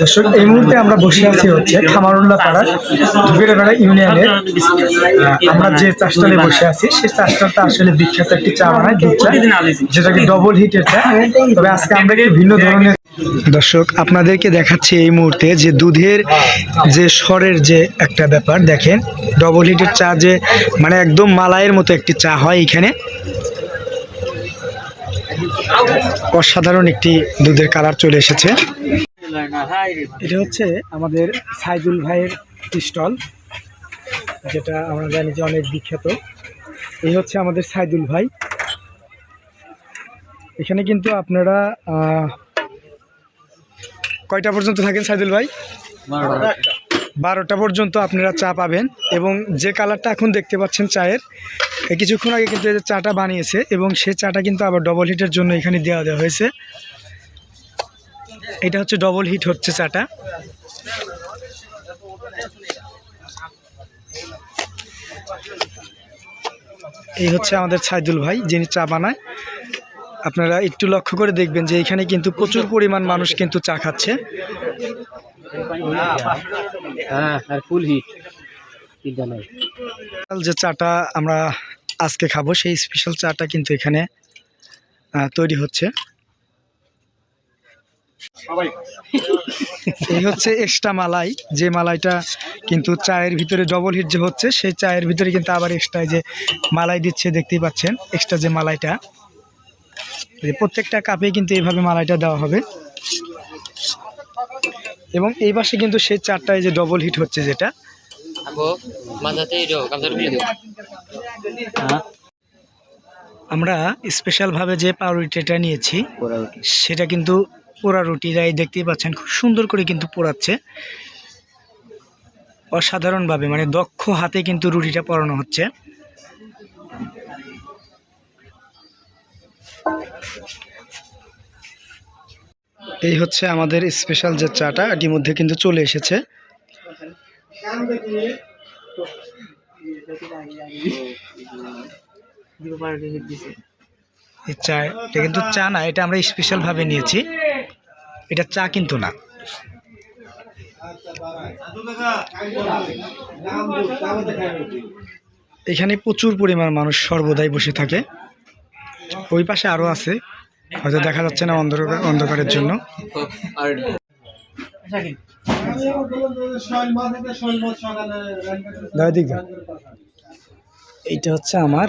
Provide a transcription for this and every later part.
দর্শক, এই মুহূর্তে আমরা বসে আছি হচ্ছে খামারুল্লাহ পাড়ার ধুবেড়াপাড়া ইউনিয়নের। আমরা যে চাষটালে বসে আছি, সেই চাষটাটা আসলে বিখ্যাত একটি চা বানায়, দুধ চা, যেটাকে ডবল হিটের চা। তবে আজকে আমরা ভিন্ন ধরনের দর্শক, আপনাদেরকে দেখাচ্ছি এই মুহূর্তে যে দুধের যে স্বরের যে একটা ব্যাপার। দেখেন ডবল হিটের চা যে মানে একদম মালাইয়ের মতো একটি চা হয় এখানে। অসাধারণ একটি দুধের কালার চলে এসেছে। এটা হচ্ছে আমাদের সাইদুল ভাইয়ের স্টল, যেটা আমরা জানি যে অনেক বিখ্যাত। এই হচ্ছে আমাদের সাইদুল ভাই। এখানে কিন্তু আপনারা কয়টা পর্যন্ত থাকেন সাইদুল ভাই? বারোটা পর্যন্ত আপনারা চা পাবেন এবং যে কালারটা এখন দেখতে পাচ্ছেন চায়ের কিছুক্ষণ আগে কিন্তু চাটা বানিয়েছে এবং সে চাটা কিন্তু আবার ডবল হিটের জন্য এখানে দেওয়া দেওয়া হয়েছে। এটা হচ্ছে ডবল হিট হচ্ছে চাটা। এই হচ্ছে আমাদের ছাইদুল ভাই যিনি চা বানায়। আপনারা একটু লক্ষ্য করে দেখবেন যে এখানে কিন্তু প্রচুর পরিমাণ মানুষ কিন্তু চা খাচ্ছে। হ্যাঁ যে চাটা আমরা আজকে খাব সেই স্পেশাল চাটা কিন্তু এখানে তৈরি হচ্ছে। এই হচ্ছে এক্সট্রা মালাই। যে মালাইটা কিন্তু চায়ের ভিতরে ডবল হিট যে হচ্ছে সেই চায়ের ভিতরে কিন্তু আবার এক্সট্রা যে মালাই দিচ্ছে দেখতেই পাচ্ছেন এক্সট্রা যে মালাইটা। প্রত্যেকটা কাপে কিন্তু এইভাবে মালাইটা দেওয়া হবে। এবং এই পাশে কিন্তু সেই চারটায় যে ডবল হিট হচ্ছে যেটা। হ্যাঁ। আমরা স্পেশালভাবে যে পাউরুটিটা নিয়েছি সেটা কিন্তু পোড়া রুটিরাই দেখতেই পাচ্ছেন খুব সুন্দর করে কিন্তু পোড়াচ্ছে। অসাধারণভাবে মানে দক্ষ হাতে কিন্তু রুটিটা পরানো হচ্ছে। এই হচ্ছে আমাদের স্পেশাল যে চাটা, এটির মধ্যে কিন্তু চলে এসেছে। এই চা এটা কিন্তু চা না এটা আমরা স্পেশালভাবে নিয়েছি এটা চা কিন্তু না এখানে প্রচুর পরিমাণ মানুষ সর্বদাই বসে থাকে ওই পাশে আরও আছে হয়তো দেখা যাচ্ছে না অন্ধকার অন্ধকারের জন্য। এইটা হচ্ছে আমার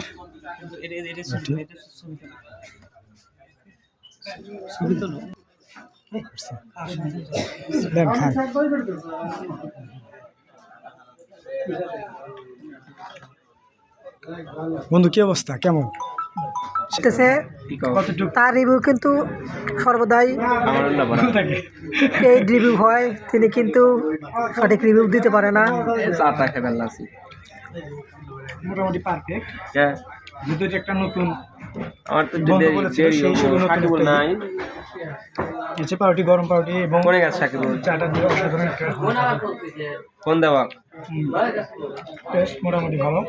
বন্ধু কি অবস্থা? কেমন? তার রিভিউ কিন্তু সর্বদাই এই রিভিউ হয় তিনি কিন্তু সঠিক রিভিউ দিতে পারে না। মোটামুটি পারফেক্ট হ্যাঁ। যেহেতু এটা একটা নতুন আমার তো দেরি নাই। হচ্ছে পাউটি গরম পাউটি এবং কোনে গেছে সাকিবুল। চাটা দিয়ে অসাধারণ একটা কোন দেওয়া? টেস্ট মোটামুটি ভালো।